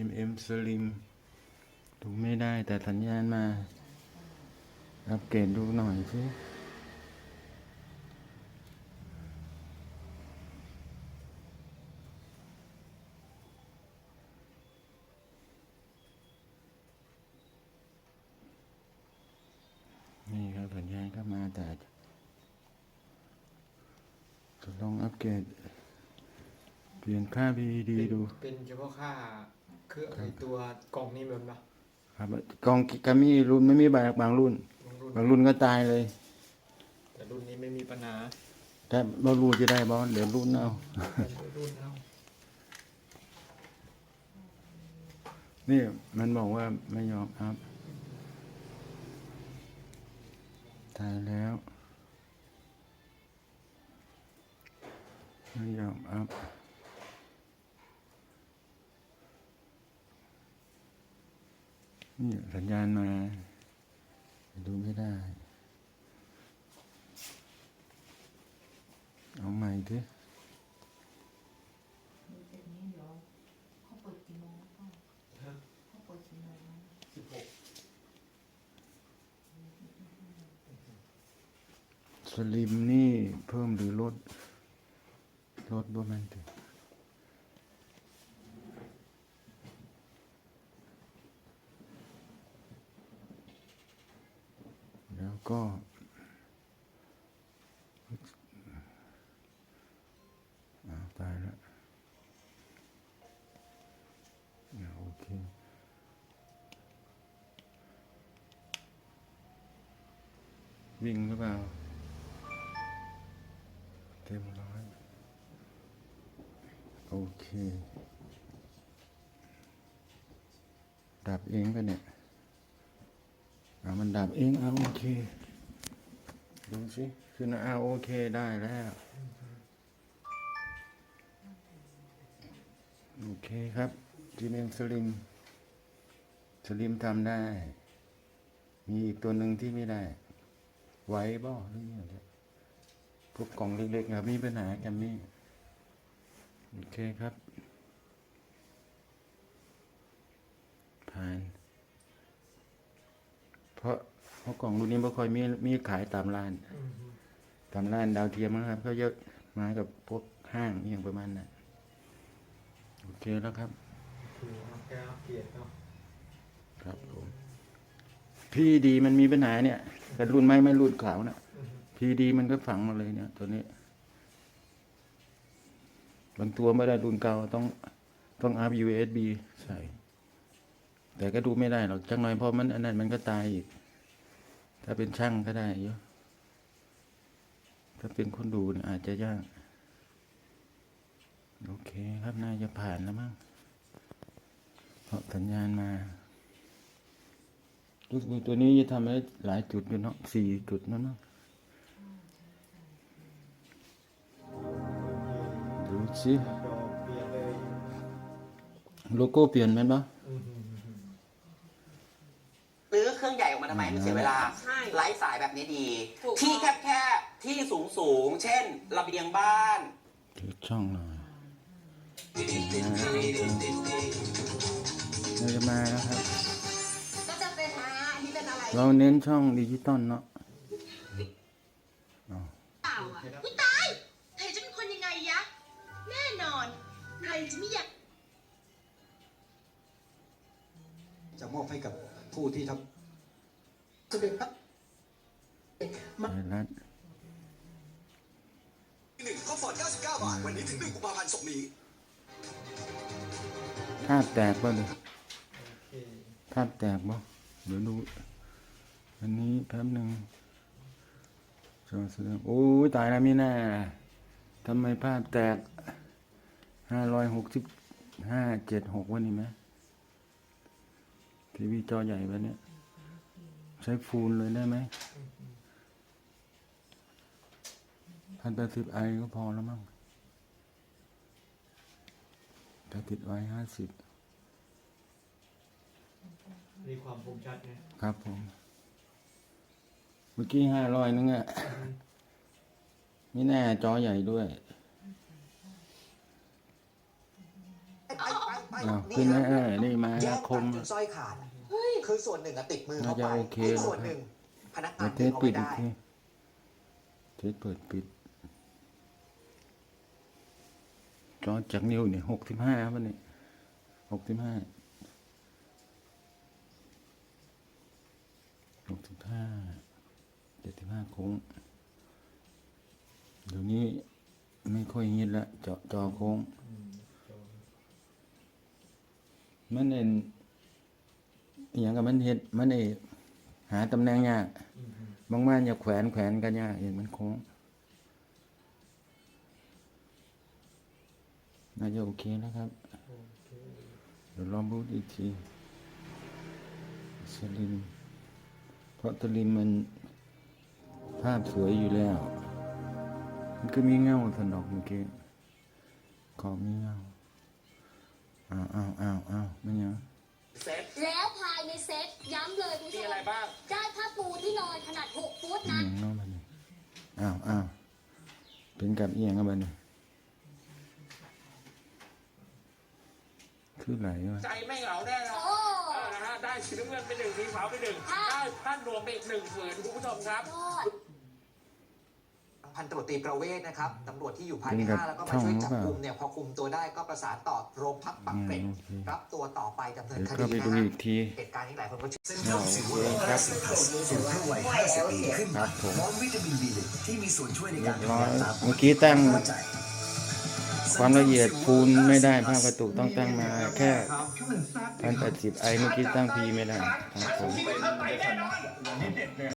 ทีมเอ็มสลิมดูไม่ได้แต่สัญญาณมา อัปเกรดดูหน่อยสินี่ครับสัญญาณก็มาแต่จะลองอัปเกรดเปลี่ยนค่า PED ดู เป็นเฉพาะค่า คือไอตัวกล่องนี้เหมือนปะครับกองกามีรุ่นไม่มีบางบางรุ่นบางรุ่น บางรุ่นก็ตายเลย แต่รุ่นนี้ไม่มีปัญหาแต่บ่รู้จะได้บ่เดี๋ยวรุ่นเอาเป็นรุ่นเอานี่มันบอกว่าไม่ยอมอัพตายแล้ว ไม่ยอมอัพ นี่สัญญาณมา ดูไม่ได้ เอาใหม่ดิเดี๋ยวนี้เดี๋ยวเขาเปิดกี่โมงพ่อเขาเปิดกี่โมงนะสิบหกสลิมนี่เพิ่มหรือลด ลดบ่แมันติแล้ว ก็ ตายแล้วโอเควิ่งหรือเปล่า เต็มร้อยโอเค ดับเองไปเนี่ย มันดับเองเอาโอเค ดูสิขึ้นเอาโอเคได้แล้ว โอเคครับจีเมนสลิมสลิมทำได้ มีอีกตัวหนึ่งที่ไม่ได้ ไว้บ่หรือยังไงพวกกล่องเล็กๆครับมีปัญหาแกมมี่โอเคครับผ่าน เพราะเพราะกล่องรุ่นนี้ไม่ค่อยมีมีขายตามร้านอืมตามร้านดาวเทียมนะครับเขาเยอะมากับพวกห้างอหย่างประมาณนั้นโอเคแล้วครับคือเอาแก้วเปลี่ยนเอาครับผมพี่ดีมันมีปัญหาเนี่ยแต่รุ่นไม้ไม่รุ่นขาวนะอืมพีดีมันก็ฝังมาเลยเนี่ย ตัวนี้บางตัวไม่ได้รุ่นเก่าต้องต้องอัพ USB ใส่ แต่ก็ดูไม่ได้หรอกจังหน่อยเพราะมันอันนั้นมันก็ตายอีก ถ้าเป็นช่างก็ได้เยอะถ้าเป็นคนดูเนี่ยอาจจะยาก โอเคครับน่าจะผ่านแล้วมั้งเพราะสัญญาณมารู้สึกตัวนี้จะทำให้หลายจุดอยู่เนาะสี่จุดนั่นเนาะดูสิโลโก้เปลี่ยนไหมนปะ อืมอืมอืม ซื้อเครื่องใหญ่ออกมาทำไมไม่ เสียเวลาใช่ไร้สายแบบนี้ดี ถูก ที่แคบแคบๆที่สูงสูงๆ เช่นระเบียงบ้านถือช่องหน่อยเราจะมาแล้วครับ ก็จะเป็นอ่าอันนี้เป็นอะไรเราเน้นช่องดิจิตอลเนาะเปล่าอะอุ้ยตายใครจะเป็นคนยังไงยะ แน่นอนใครจะไม่อยาก จะมอบให้กับผู้ที่ทำ สมเด็จพระไทยรัฐหนึ่งคอมฟอร์ต99 บาท วันนี้ถึง1กุมภาพันธ์ศกนี้ภาพแตกป่ะเลยโอเคภาพแตกป่ะเดี๋ยวดู อันนี้แป๊บหนึ่งจอแสดงโอ้ยตายแล้วมีหน้าทำไมภาพแตกห้าร้อยหกสิบห้าเจ็ดหกวันนี้ไหมทีวีจอใหญ่วันนี้ ใช้ฟูลเลยได้ไหมพันแปดสิบไอก็พอแล้วมั้งถ้าติดไว้ห้าสิบมีความคมชัดไงครับผม เมื่อกี้ห้าร้อยนึงอะไม่แน่จอใหญ่ด้วยเอาเอาเอาไม่อ้าวนี่ขึ้นคนะรับเออนี่มาแย่อางคกัมนจนสร้อยขาดอะ คือส่วนหนึ่งอะติดมือเข้าน่าไปจะโอเค อีกแล้วส่วนหนึ่งพนักงาเดี๋ยนวเทดึสงเอาปิไว้ดอีกทีได้เทสเปิดปิดจอจากนิ้วเนี่ยหกสิบห้าวันนี้หกสิบห้าหกสิบห้าเจ็ดสิบห้าโค้งเดี๋ยวนี้ไม่ค่อยฮิตละเจาะจอโค้ง มันเอ็น อหย่างกับมันเฮ็ดมันเอหาตำแหน่งยากบางบ้านอย่าแขวนแขวนกันยากเห็นมันโค้งน่าจะโอเคนะครับเดี๋ยวลองบูดอีกทีสลิมเพราะสลิมมันภาพสวยอยู่แล้ว มันก็มีเงาสนอกเมื่อกี้ขอบมีเงาอ้าวอ้าวอ้าวอ้าวมันยังเซ็ตแล้วภา ยในเซ็ตย้ำเลยคุณผู้ชมีมอะไรบ้าง ได้ผ้าปูที่นอนขนาด 6 ฟุตอีนะหยังเนาะมันนี่อ้าวอ้าวเป็นกับอีหยังกับมันนี่คือไหลวะใจไม่เหงาแน่นอนโอ้ เออนะฮะได้สีน้ำเงินไปหนึ่งสีขาวไปหนึ่งค่ะได้ท่านรวมไปอีกหนึ่งผืนคุณผู้ชมครับ ยอด พันตำรวจตรีประเวศนะครับตำรวจที่อยู่ภายในเป็นกับห้างแล้วก็มาช่วยจับช่องหรือเปล่ากลุ่มเนี่ยพอคุมตัวได้ก็ประสานต่อโรงพักปักเกร็ดอืมโอเครับตัวต่อไปดำเนินเดี๋ยวคเข้าดีไปดูนะฮะอีกทีเหตุการณ์นี้หลายคนก็เชื่ออ้าวโอเคครับสูงขึ้นวัย50ปีขึ้นครับผมพร้อมวิตามิน B1 ที่มีส่วนช่วยในเรีกายรบร้อยทำงานตามเมื่อกี้ตั้งหัวใจความละเอียดฟูลไม่ได้ภาพกระตุกต้องตั้งมาแค่พันแปดสิบไอเมื่อกี้ตั้งพีไม่ได้ครับผม